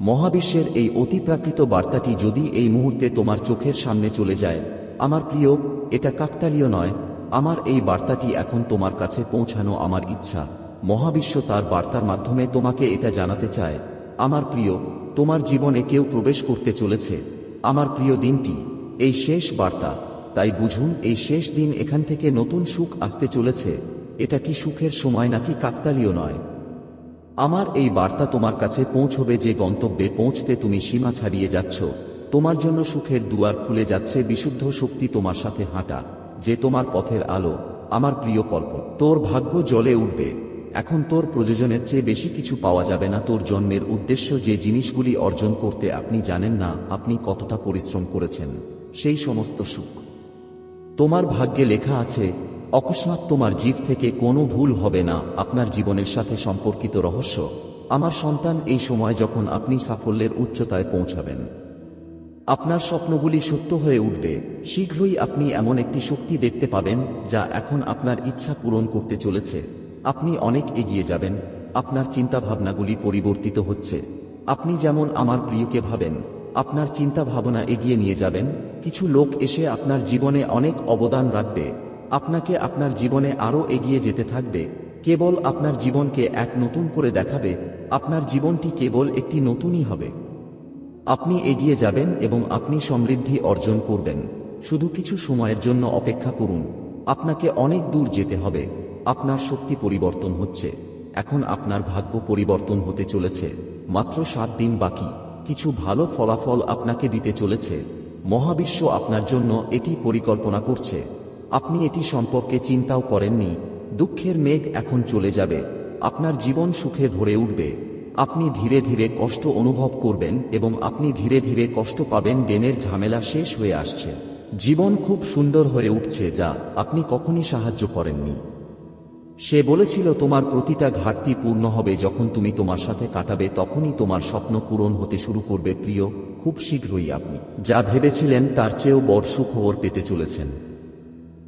মহাবিশ্বের এই অতিপ্রাকৃত বার্তাটি যদি এই মুহূর্তে তোমার চোখের সামনে চলে যায়, আমার প্রিয়, এটা কাকতালীয় নয়, আমার এই বার্তাটি এখন তোমার কাছে পৌঁছানো আমার ইচ্ছা। মহাবিশ্ব তার বার্তার মাধ্যমে তোমাকে এটা জানাতে চায়, আমার প্রিয়, তোমার জীবনে কেউ প্রবেশ করতে চলেছে। আমার প্রিয় দিনটি, এই শেষ বার্তা। তাই বুঝুন, এই শেষ দিন এখান থেকে নতুন সুখ আসতে চলেছে। এটা কি সুখের সময় নাকি কাকতালীয় নয়? আমার এই বার্তা তোমার কাছে পৌঁছবে যে গন্তব্যে পৌঁছতে তুমি সীমা ছাড়িয়ে যাচ্ছ। তোমার জন্য সুখের দুয়ার খুলে যাচ্ছে বিশুদ্ধ শক্তি তোমার সাথে হাঁটা, যে তোমার পথের আলো, আমার প্রিয় কল্প। তোর ভাগ্য জলে উঠবে। এখন তোর প্রয়োজনের চেয়ে বেশি কিছু পাওয়া যাবে না। তোর জন্মের উদ্দেশ্য যে জিনিসগুলি অর্জন করতে আপনি জানেন না, আপনি কতটা পরিশ্রম করেছেন, সেই সমস্ত সুখ। তোমার ভাগ্যে লেখা আছে অকস্মাৎ তোমার জীব থেকে কোনো ভুল হবে না, আপনার জীবনের সাথে সম্পর্কিত রহস্য। আমার সন্তান, এই সময় যখন আপনি সাফল্যের উচ্চতায় পৌঁছাবেন, আপনার স্বপ্নগুলি সত্য হয়ে উঠবে। শীঘ্রই আপনি এমন একটি শক্তি দেখতে পাবেন, যা এখন আপনার ইচ্ছা পূরণ করতে চলেছে। আপনি অনেক এগিয়ে যাবেন, আপনার চিন্তাভাবনাগুলি পরিবর্তিত হচ্ছে। আপনি যেমন আমার প্রিয়কে ভাবেন, আপনার চিন্তা ভাবনা এগিয়ে নিয়ে যাবেন। কিছু লোক এসে আপনার জীবনে অনেক অবদান রাখবে। আপনাকে আপনার জীবনে আরও এগিয়ে যেতে থাকবে, কেবল আপনার জীবনকে এক নতুন করে দেখাবে, আপনার জীবনটি কেবল একটি নতুনই হবে। আপনি এগিয়ে যাবেন এবং আপনি সমৃদ্ধি অর্জন করবেন। শুধু কিছু সময়ের জন্য অপেক্ষা করুন। আপনাকে অনেক দূর যেতে হবে। আপনার শক্তি পরিবর্তন হচ্ছে। এখন আপনার ভাগ্য পরিবর্তন হতে চলেছে। মাত্র সাত দিন বাকি। কিছু ভালো ফলাফল আপনাকে দিতে চলেছে। মহাবিশ্ব আপনার জন্য এটি পরিকল্পনা করছে। আপনি এটি সম্পর্কে চিন্তাও করেননি। দুঃখের মেঘ এখন চলে যাবে। আপনার জীবন সুখে ভরে উঠবে। আপনি ধীরে ধীরে কষ্ট অনুভব করবেন এবং আপনি ধীরে ধীরে কষ্ট পাবেন ডেনের ঝামেলা শেষ হয়ে আসছে। জীবন খুব সুন্দর হয়ে উঠছে যা আপনি কখনই সাহায্য করেননি। সে বলেছিল, তোমার প্রতিটা ঘাটতি পূর্ণ হবে যখন তুমি তোমার সাথে কাটাবে, তখনই তোমার স্বপ্ন পূরণ হতে শুরু করবে। প্রিয়, খুব শীঘ্রই আপনি যা ভেবেছিলেন তার চেয়েও বড় সুখবর পেতে চলেছেন।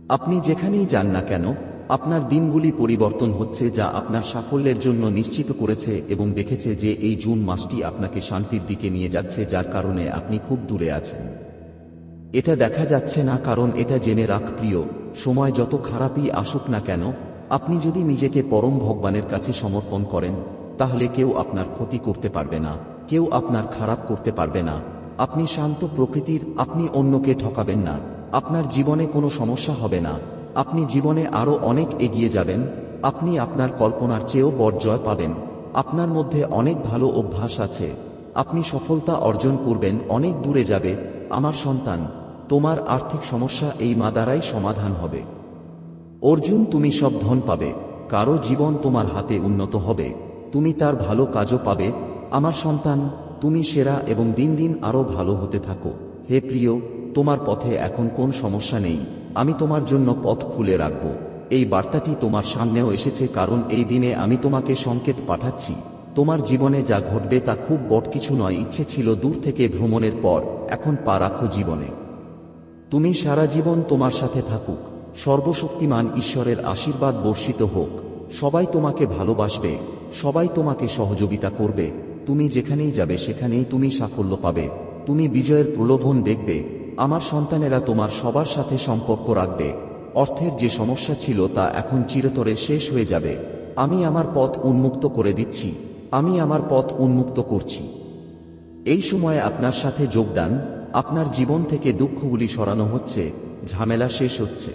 আপনি যেখানেই যান না কেন, আপনার দিনগুলি পরিবর্তন হচ্ছে যা আপনার সাফল্যের জন্য নিশ্চিত করেছে এবং দেখেছে যে এই জুন মাসটি আপনাকে শান্তির দিকে নিয়ে যাচ্ছে যার কারণে আপনি খুব দূরে আছেন। এটা দেখা যাচ্ছে না কারণ এটা জেনে রাখ প্রিয়, সময় যত খারাপই আসুক না কেন, আপনি যদি নিজেকে পরম ভগবানের কাছে সমর্পণ করেন, তাহলে কেউ আপনার ক্ষতি করতে পারবে না, কেউ আপনার খারাপ করতে পারবে না। আপনি শান্ত প্রকৃতির, আপনি অন্যকে ঠকাবেন না। আপনার জীবনে কোনো সমস্যা হবে না। আপনি জীবনে আরও অনেক এগিয়ে যাবেন। আপনি আপনার কল্পনার চেয়েও বড় জয় পাবেন। আপনার মধ্যে অনেক ভালো অভ্যাস আছে। আপনি সফলতা অর্জন করবেন, অনেক দূরে যাবে। আমার সন্তান, তোমার আর্থিক সমস্যা এই মা দ্বারাই সমাধান হবে। অর্জুন, তুমি সব ধন পাবে। কারও জীবন তোমার হাতে উন্নত হবে। তুমি তার ভালো কাজও পাবে। আমার সন্তান, তুমি সেরা এবং দিন দিন আরও ভালো হতে থাকো। হে প্রিয় তোমার পথে এখন কোন সমস্যা নেই, আমি তোমার জন্য পথ খুলে রাখব। এই বার্তাটি তোমার সামনেও এসেছে কারণ এই দিনে আমি তোমাকে সংকেত পাঠাচ্ছি। তোমার জীবনে যা ঘটবে তা খুব বট কিছু নয়, ইচ্ছে ছিল দূর থেকে ভ্রমণের পর, এখন পা রাখো জীবনে। তুমি সারা জীবন তোমার সাথে থাকুক, সর্বশক্তিমান ঈশ্বরের আশীর্বাদ বর্ষিত হোক। সবাই তোমাকে ভালোবাসবে, সবাই তোমাকে সহযোগিতা করবে। তুমি যেখানেই যাবে সেখানেই তুমি সাফল্য পাবে। তুমি বিজয়ের প্রলোভন দেখবে আমার সন্তানেরা তোমার সবার সাথে সম্পর্ক রাখবে। অর্থের যে সমস্যা ছিল তা এখন চিরতরে শেষ হয়ে যাবে। আমি আমার পথ উন্মুক্ত করে দিচ্ছি। আমি আমার পথ উন্মুক্ত করছি। এই সময়ে আপনার সাথে যোগদান, আপনার জীবন থেকে দুঃখগুলি সরানো হচ্ছে, ঝামেলা শেষ হচ্ছে।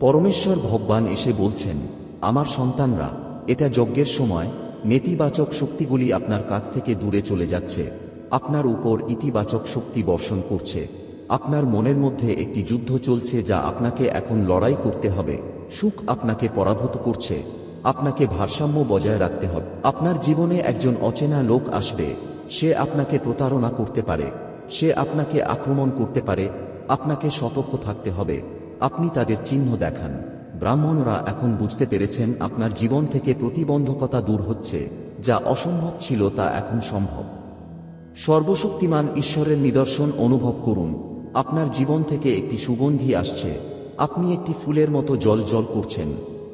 পরমেশ্বর ভগবান এসে বলছেন, আমার সন্তানরা, এটা যজ্ঞের সময়, নেতিবাচক শক্তিগুলি আপনার কাছ থেকে দূরে চলে যাচ্ছে। আপনার উপর ইতিবাচক শক্তি বর্ষণ করছে। আপনার মনের মধ্যে একটি যুদ্ধ চলছে যা আপনাকে এখন লড়াই করতে হবে। সুখ আপনাকে পরাভূত করছে। আপনাকে ভারসাম্য বজায় রাখতে হবে। আপনার জীবনে একজন অচেনা লোক আসবে। সে আপনাকে প্রতারণা করতে পারে। সে আপনাকে আক্রমণ করতে পারে। আপনাকে সতর্ক থাকতে হবে। আপনি তাদের চিহ্ন দেখান। ব্রাহ্মণরা এখন বুঝতে পেরেছেন আপনার জীবন থেকে প্রতিবন্ধকতা দূর হচ্ছে। যা অসম্ভব ছিল তা এখন সম্ভব। সর্বশক্তিমান ঈশ্বরের নিদর্শন অনুভব করুন। আপনার জীবন থেকে একটি সুগন্ধি আসছে। আপনি একটি ফুলের মতো জল জল করছেন।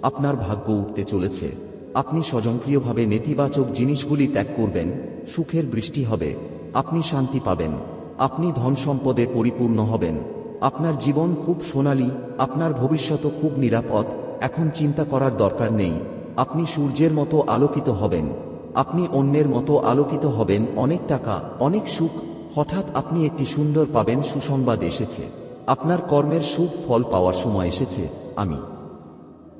আপনার ভাগ্য উঠতে চলেছে। আপনি স্বজনপ্রিয়ভাবে নেতিবাচক জিনিসগুলি ত্যাগ করবেন। সুখের বৃষ্টি হবে। আপনি শান্তি পাবেন। আপনি ধন সম্পদে পরিপূর্ণ হবেন। আপনার জীবন খুব সোনালী, আপনার ভবিষ্যৎ খুব নিরাপদ। এখন চিন্তা করার দরকার নেই। আপনি সূর্যের মতো আলোকিত হবেন। আপনি অন্যের মতো আলোকিত হবেন। অনেক টাকা, অনেক সুখ হঠাৎ আপনি একটি সুন্দর পাবেন সুসংবাদ এসেছে। আপনার কর্মের সুখ ফল পাওয়ার সময় এসেছে, আমি।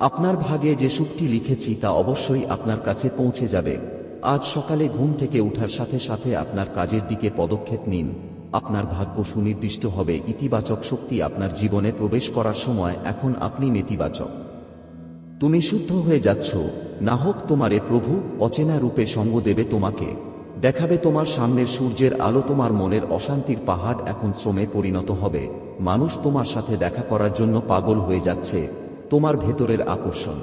আপনার ভাগে যে সুখটি লিখেছি তা অবশ্যই আপনার কাছে পৌঁছে যাবে। আজ সকালে ঘুম থেকে উঠার সাথে সাথে আপনার কাজের দিকে পদক্ষেপ নিন। আপনার ভাগ্য সুনির্দিষ্ট হবে, ইতিবাচক শক্তি আপনার জীবনে প্রবেশ করার সময় এখন আপনি নেতিবাচক। তুমি শুদ্ধ হয়ে যাচ্ছ না হোক তোমারে প্রভু অচেনা রূপে সঙ্গ দেবে তোমাকে। দেখাবে তোমার সামনের সূর্যের আলো, তোমার মনের অশান্তির পাহাড় এখন শ্রমে পরিণত হবে। মানুষ তোমার সাথে দেখা করার জন্য পাগল হয়ে যাচ্ছে, তোমার ভেতরের আকর্ষণ।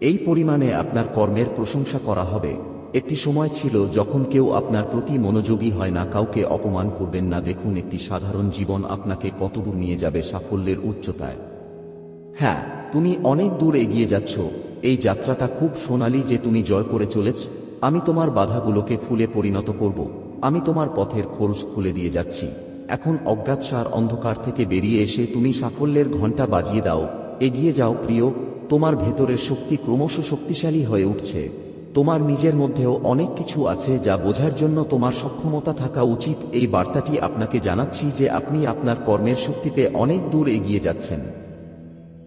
এই পরিমাণে আপনার কর্মের প্রশংসা করা হবে। একটি সময় ছিল যখন কেউ আপনার প্রতি মনোযোগী হয় না, কাউকে অপমান করবেন না। দেখুন, একটি সাধারণ জীবন আপনাকে কতদূর নিয়ে যাবে সাফল্যের উচ্চতায়। হ্যাঁ তুমি অনেক দূর এগিয়ে যাচ্ছ। এই যাত্রাটা খুব সোনালি যে তুমি জয় করে চলেছ। আমি তোমার বাধাগুলোকে ফুলে পরিণত করব। আমি তোমার পথের খোলস খুলে দিয়ে যাচ্ছি। এখন অজ্ঞাতসার অন্ধকার থেকে বেরিয়ে এসে তুমি সাফল্যের ঘণ্টা বাজিয়ে দাও। এগিয়ে যাও, প্রিয়। তোমার ভেতরের শক্তি ক্রমশ শক্তিশালী হয়ে উঠছে। তোমার নিজের মধ্যেও অনেক কিছু আছে যা বোঝার জন্য তোমার সক্ষমতা থাকা উচিত। এই বার্তাটি আপনাকে জানাচ্ছি যে আপনি আপনার কর্মের শক্তিতে অনেক দূর এগিয়ে যাচ্ছেন।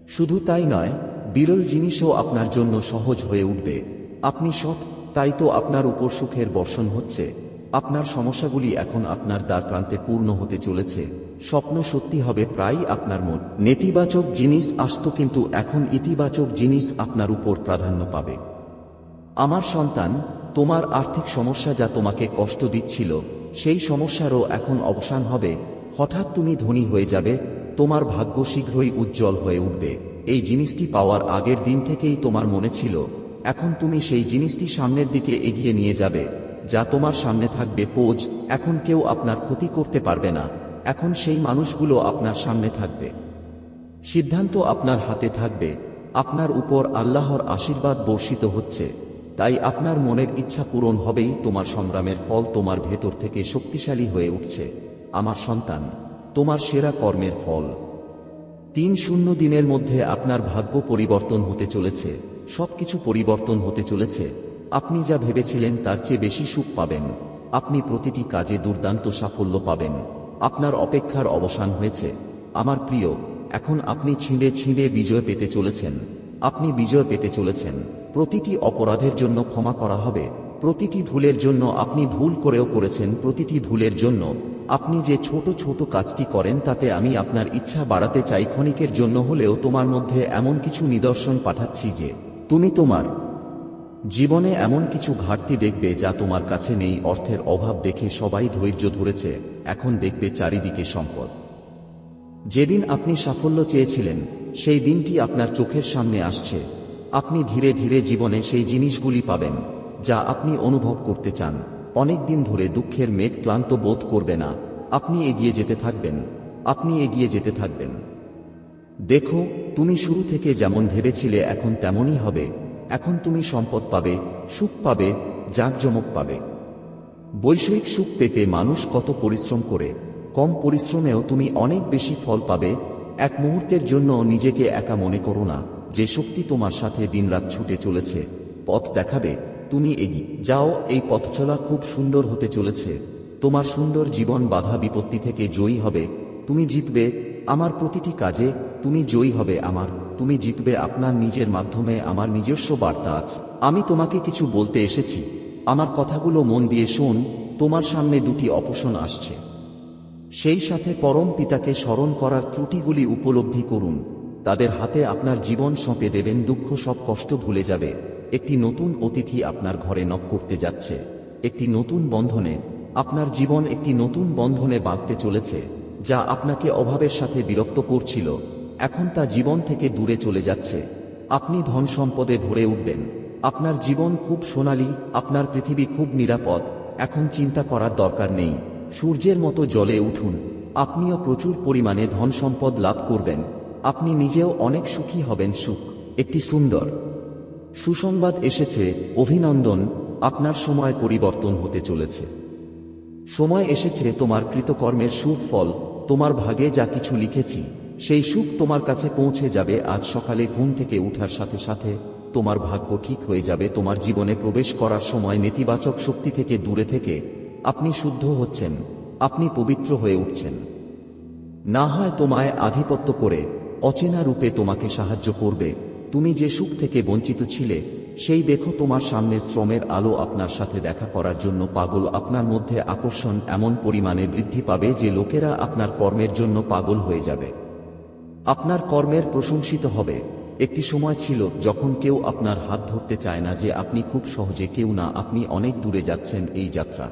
শুধু তাই নয়, বিরল জিনিসও আপনার জন্য সহজ হয়ে উঠবে। আপনি সৎ তাই তো আপনার উপর সুখের বর্ষণ হচ্ছে। আপনার সমস্যাগুলি এখন আপনার দ্বার প্রান্তে পূর্ণ হতে চলেছে। স্বপ্ন সত্যি হবে প্রায় আপনার মন। নেতিবাচক জিনিস আসত কিন্তু এখন ইতিবাচক জিনিস আপনার উপর প্রাধান্য পাবে। আমার সন্তান, তোমার আর্থিক সমস্যা যা তোমাকে কষ্ট দিচ্ছিল, সেই সমস্যারও এখন অবসান হবে। হঠাৎ তুমি ধনী হয়ে যাবে, তোমার ভাগ্য শীঘ্রই উজ্জ্বল হয়ে উঠবে। এই জিনিসটি পাওয়ার আগের দিন থেকেই তোমার মনে ছিল। এখন তুমি সেই জিনিসটি সামনের দিকে এগিয়ে নিয়ে যাবে, যা তোমার সামনে থাকবে পোজ এখন কেউ আপনার ক্ষতি করতে পারবে না, এখন সেই মানুষগুলো আপনার সামনে থাকবে। সিদ্ধান্ত আপনার হাতে থাকবে, আপনার উপর আল্লাহর আশীর্বাদ বর্ষিত হচ্ছে, তাই আপনার মনের ইচ্ছা পূরণ হবেই, তোমার সংগ্রামের ফল তোমার ভেতর থেকে শক্তিশালী হয়ে উঠছে, আমার সন্তান, তোমার সেরা কর্মের ফল। তিন শূন্য দিনের মধ্যে আপনার ভাগ্য পরিবর্তন হতে চলেছে, সবকিছু পরিবর্তন হতে চলেছে। আপনি যা ভেবেছিলেন তার চেয়ে বেশি সুখ পাবেন। আপনি প্রতিটি কাজে দুর্দান্ত সাফল্য পাবেন। আপনার অপেক্ষার অবসান হয়েছে। আমার প্রিয়, এখন আপনি ছিঁড়ে ছিঁড়ে বিজয় পেতে চলেছেন। আপনি বিজয় পেতে চলেছেন। প্রতিটি অপরাধের জন্য ক্ষমা করা হবে। প্রতিটি ভুলের জন্য আপনি ভুল করেও করেছেন। প্রতিটি ভুলের জন্য আপনি যে ছোট ছোট কাজটি করেন তাতে আমি আপনার ইচ্ছা বাড়াতে চাই ক্ষণিকের জন্য হলেও তোমার মধ্যে এমন কিছু নিদর্শন পাঠাচ্ছি যে, তুমি তোমার জীবনে এমন কিছু ঘাটতি দেখবে যা তোমার কাছে নেই, অর্থের অভাব দেখে সবাই ধৈর্য ধরেছে, এখন দেখবে চারিদিকে সম্পদ যেদিন আপনি সাফল্য চেয়েছিলেন, সেই দিনটি আপনার চোখের সামনে আসছে। আপনি ধীরে ধীরে জীবনে সেই জিনিসগুলি পাবেন, যা আপনি অনুভব করতে চান। অনেক দিন ধরে দুঃখের মেঘ ক্লান্ত বোধ করবে না। আপনি এগিয়ে যেতে থাকবেন। আপনি এগিয়ে যেতে থাকবেন। দেখো, তুমি শুরু থেকে যেমন ভেবেছিলে এখন তেমনই হবে। এখন তুমি সম্পদ পাবে, সুখ পাবে, জাঁকজমক পাবে। বৈষয়িক সুখ পেতে মানুষ কত পরিশ্রম করে। কম পরিশ্রমেও তুমি অনেক বেশি ফল পাবে। এক মুহূর্তের জন্য নিজেকে একা মনে করো না। যে শক্তি তোমার সাথে দিনরাত ছুটে চলেছে, পথ দেখাবে। তুমি এগিয়ে যাও, এই পথচলা খুব সুন্দর হতে চলেছে। তোমার সুন্দর জীবন বাধা বিপত্তি থেকে জয়ী হবে। তুমি জিতবে আমার প্রতিটি কাজে, তুমি জয়ী হবে আমার, তুমি জিতবে আপনার নিজের মাধ্যমে আমার নিজস্ব বার্তা আছে। আমি তোমাকে কিছু বলতে এসেছি। আমার কথাগুলো মন দিয়ে শোন, তোমার সামনে দুটি অপশন আসছে। সেই সাথে পরম পিতাকে স্মরণ করার ত্রুটিগুলি উপলব্ধি করুন। তাদের হাতে আপনার জীবন সঁপে দেবেন, দুঃখ সব কষ্ট ভুলে যাবে। একটি নতুন অতিথি আপনার ঘরে নক করতে যাচ্ছে। একটি নতুন বন্ধনে, আপনার জীবন একটি নতুন বন্ধনে বাঁধতে চলেছে, যা আপনাকে অভাবের সাথে বিরক্ত করছিল, এখন তা জীবন থেকে দূরে চলে যাচ্ছে। আপনি ধন সম্পদে ভরে উঠবেন, আপনার জীবন খুব সোনালী, আপনার পৃথিবী খুব নিরাপদ, এখন চিন্তা করার দরকার নেই, সূর্যের মতো জলে উঠুন, আপনিও প্রচুর পরিমাণে ধন সম্পদ লাভ করবেন, আপনি নিজেও অনেক সুখী হবেন সুখ, একটি সুন্দর সুসংবাদ এসেছে, অভিনন্দন, আপনার সময় পরিবর্তন হতে চলেছে। সময় এসেছে তোমার কৃতকর্মের সুখ ফল, তোমার ভাগে যা কিছু লিখেছি, সেই সুখ তোমার কাছে পৌঁছে যাবে, আজ সকালে ঘুম থেকে উঠার সাথে সাথে তোমার ভাগ্য ঠিক হয়ে যাবে, তোমার জীবনে প্রবেশ করার সময় নেতিবাচক শক্তি থেকে দূরে থেকে আপনি শুদ্ধ হচ্ছেন, আপনি পবিত্র হয়ে উঠছেন। না হয় তোমায় আধিপত্য করে, অচেনা রূপে তোমাকে সাহায্য করবে তুমি যে সুখ থেকে বঞ্চিত ছিলে, সেই দেখো তোমার সামনে শ্রমের আলো আপনার সাথে দেখা করার জন্য পাগল আপনার মধ্যে আকর্ষণ এমন পরিমাণে বৃদ্ধি পাবে যে লোকেরা আপনার কর্মের জন্য পাগল হয়ে যাবে। আপনার কর্মের প্রশংসিত হবে। একটি সময় ছিল যখন কেউ আপনার হাত ধরতে চায় না যে আপনি খুব সহজে কেউ না, আপনি অনেক দূরে যাচ্ছেন এই যাত্রা।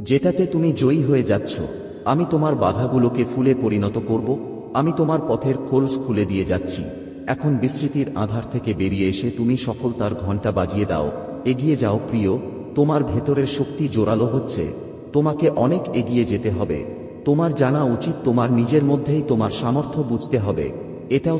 যেটাতে তুমি জয়ী হয়ে যাচ্ছ। আমি তোমার বাধাগুলোকে ফুলে পরিণত করব। আমি তোমার পথের খোলস খুলে দিয়ে যাচ্ছি। এখন বিস্মৃতির আধার থেকে বেরিয়ে এসে তুমি সফলতার ঘণ্টা বাজিয়ে দাও। এগিয়ে যাও প্রিয়, তোমার ভেতরের শক্তি জোরালো হচ্ছে। তোমাকে অনেক এগিয়ে যেতে হবে। তোমার জানা উচিত তোমার নিজের মধ্যেই তোমার সামর্থ্য বুঝতে হবে। এটাও